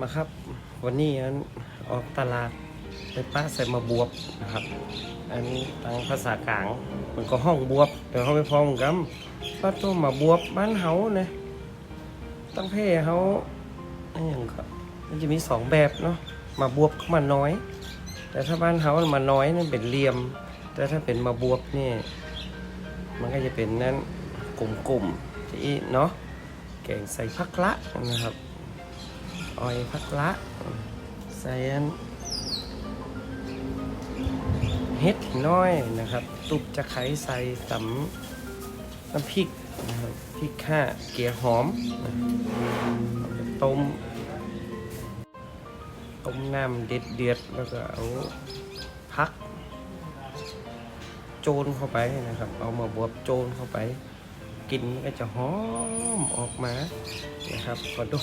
มาครับ วันนี้อันออกตลาดไปป้าใส่มาบวบนะครับ อันนี้ทางภาษากลางมันก็ห้องบวบเดี๋ยวเขาไปพร้อมกันป้าตัวมาบวบบ้านเฮาเนี่ยตั้งเพ่เฮาอันอย่างก็มันจะมีสองแบบเนาะมาบวบก็มาน้อย แต่ถ้าบ้านเฮามันมาน้อยนั่นเป็นเหลี่ยม แต่ถ้าเป็นมาบวบนี่มันก็จะเป็นนั้นกลมๆที่เนาะแกงใส่ผักละนะครับ ออยผักละใส่อันเฮ็ดน้อยนะครับ ตุบจะไขใส่สำน้ำพริกนะครับพริกข่าเกี๊ยวหอมนะเอาไปต้มต้มน้ำเด็ดเดือดแล้วก็เอาพัก โจนเข้าไปนะครับ เอามาบวบโจนเข้าไปกินมันก็จะหอมออกมานะครับก็ดู